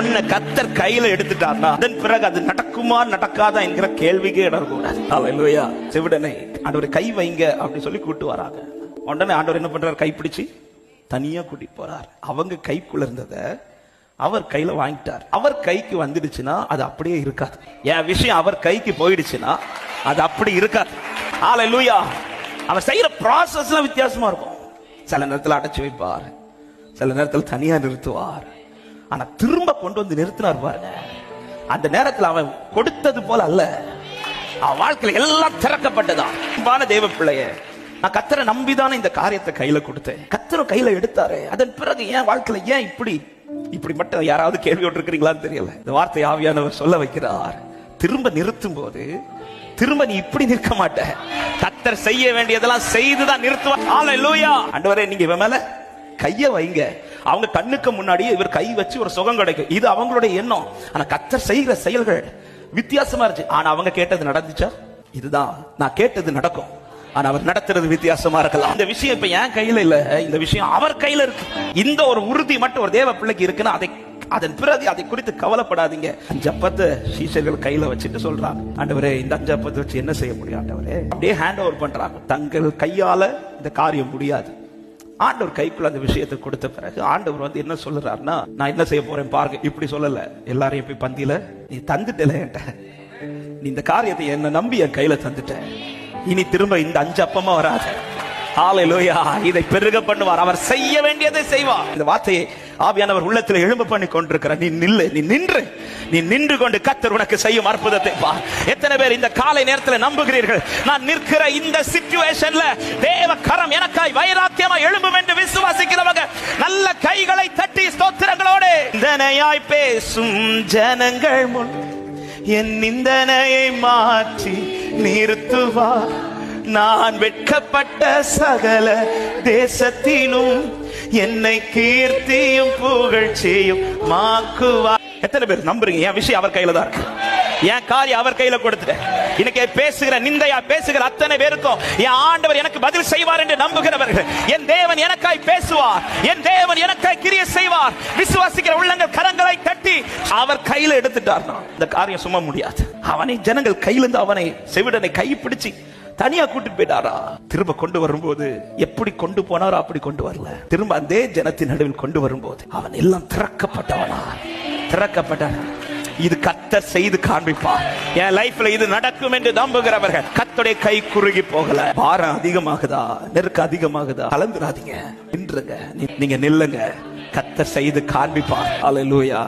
உன்னை கத்தர் கையில எடுத்துட்டார்னா அதன் பிறகு அது நடக்குமா நடக்காதா என்கிற கேள்விக்கே இடம் கூடாது அல்லேலூயா செவிடனை ஆண்டவர் கை வைங்க அப்படி சொல்லி கூட்டு வராங்க. உடனே ஆண்டவர் என்ன பண்றாரு? கை பிடிச்சு தனியா கூட்டிட்டு போறார். அவங்க கைக்குள்ள இருந்ததை அவர் கையில வாங்கிட்டார். அவர் கைக்கு வந்துடுச்சுன்னா அது அப்படியே இருக்காது. என் விஷயம் அவர் கைக்கு போயிடுச்சுன்னா அது அப்படி இருக்காது. அல்லேலூயா அவர் செய்யற ப்ராசஸ்லாம் வித்தியாசமா இருக்கும். சில நேரத்துல அடைச்சு வைப்பார். சில நேரத்துல தனியா நிறுத்துவார். ஆனா திரும்ப கொண்டு வந்து நிறுத்தினார் பாருங்க. அந்த நேரத்துல அவன் கொடுத்தது போல அல்ல. அவன் வாழ்க்கையில எல்லாம் திறக்கப்பட்டதான். அன்பான தேவ பிள்ளைய நான் கத்தரை நம்பிதானே இந்த காரியத்தை கையில கொடுத்தேன். கத்தரை கையில எடுத்தாரு. அதன் பிறகு ஏன் வாழ்க்கையில ஏன் இப்படி இப்படி மட்டும் யாராவது கேள்வி விட்டுருக்கிறீங்களான்னு தெரியல. இந்த வார்த்தை ஆவியானவர் சொல்ல வைக்கிறார். திரும்ப நிறுத்தும் போது திரும்ப நீ இப்படி நிற்க மாட்ட. கத்தர் செய்ய வேண்டியதெல்லாம் செய்துதான் நிறுத்துவார். ஹalleluya அண்டவரே நீங்க இவன் மேல கையை வைங்க. அவங்க கண்ணுக்கு முன்னாடியே இவர் கை வச்சு ஒரு சுகம் கிடைக்கும். இது அவங்களுடைய எண்ணம். ஆனா கத்தர் செய்கிற செயல்கள் வித்தியாசமா இருந்துச்சு. ஆனா அவங்க கேட்டது நடந்துச்சா? இதுதான். நான் கேட்டது நடக்கும். ஆனா அவர் நடத்துறது வித்தியாசமா இருக்கலாம். இந்த விஷயம் இப்ப என் கையில இல்ல. இந்த விஷயம் அவர் கையில இருக்கு. இந்த ஒரு உறுதி மட்டும் ஒரு தேவ பிள்ளைக்கு இருக்குன்னா அதை அதன் பிறகு அதை குறித்து கவலைப்படாதீங்க. அஞ்சப்பத்தை சீசர்கள் கையில வச்சுட்டு சொல்றாங்க. ஆண்டவரே இந்த அஞ்சப்பத்தை வச்சு என்ன செய்ய முடியும் ஆண்டவரே? அப்படியே ஹேண்ட் ஓவர் பண்றாங்க. தங்கள் கையால இந்த காரியம் முடியாது. ஆண்டவர் கைக்குள்ள அந்த விஷயத்தை கொடுத்த பிறகு ஆண்டவர் வந்து என்ன சொல்லுறாருன்னா நான் என்ன செய்ய போறேன் பாருங்க. இப்படி சொல்லல. எல்லாரையும் போய் பந்தியில நீ தந்துட்டல என்கிட்ட. நீ இந்த காரியத்தை என்ன நம்பி என் கையில தந்துட்ட. இனி திரும்ப இந்த அஞ்சு அப்பமா வராது. ஹalleluya. இதை பெருக பண்ணுவார். அவர் செய்ய வேண்டியதை செய்வார். இந்த வார்த்தையை ஆவியானவர் உள்ளத்தில் எழும்பு பண்ணி கொண்டிருக்கிறார். நீ நில்லு நீ நின்று நீ நின்று கொண்டு கத்தர் உனக்கு செய்யும் அற்புதத்தை பார் எத்தனை பேர் இந்த காலை நேரத்தில் நம்புகிறீர்கள்? நான் நிற்கிற இந்த சிச்சுவேஷன்ல தேவ கரம் எனக்காய் வைராக்கியமா எழும்பும் என்று விசுவாசிக்கிறவங்க நல்ல கைகளை தட்டி ஸ்தோத்திரங்களோடு. நிந்தனையாய் பேசும் ஜனங்கள் முன் என் நிந்தனையை மாற்றி நிறுத்துவார். நான் வெட்கப்பட்ட சகல தேசத்திலும் என்னை கீர்த்தியும் புகழ்ச்சியும் மாக்குவா எத்தனை பேர் நம்புறீங்க? என் விஷயம் அவர் கையில தான் இருக்கு. என் காரியம் அவர் கையில கொடுத்துட்டேன். இன்னைக்கு பேசுகிற நிந்தையா பேசுகிற அத்தனை பேருக்கும் என் ஆண்டவர் எனக்கு பதில் செய்வார் என்று நம்புகிறவர்கள் என் தேவன் எனக்காய் பேசுவார் என் தேவன் எனக்காய் கிரிய செய்வார். விசுவாசிக்கிற உள்ளங்கள் கரங்களை தட்டி அவர் கையில எடுத்துட்டார். இந்த காரியம் சும்மா முடியாது. அவனை ஜனங்கள் கையிலிருந்து அவனை செவிடனை கை பிடிச்சு தனியா கூட்டிட்டு போயிட்டாரா? திரும்ப கொண்டு வரும்போது எப்படி கொண்டு போனாரோ அப்படி கொண்டு வரல. திரும்ப அதே ஜனத்தின் நடுவில் கொண்டு வரும்போது அவன் எல்லாம் திறக்கப்பட்டவனா? திறக்கப்பட்டான். இது கத்தர் செய்து காண்பிப்பார். என் லைஃப்ல இது நடக்கும் என்று நம்புகிறவர்கள் கத்துடைய கை குறுகி போகல. பாரம் அதிகமாகுதா? நெருக்க அதிகமாகுதா? கலந்துடாதீங்க நின்றுங்க. நீங்க நில்லுங்க. கத்தர் செய்து காண்பிப்பார். அல்லேலூயா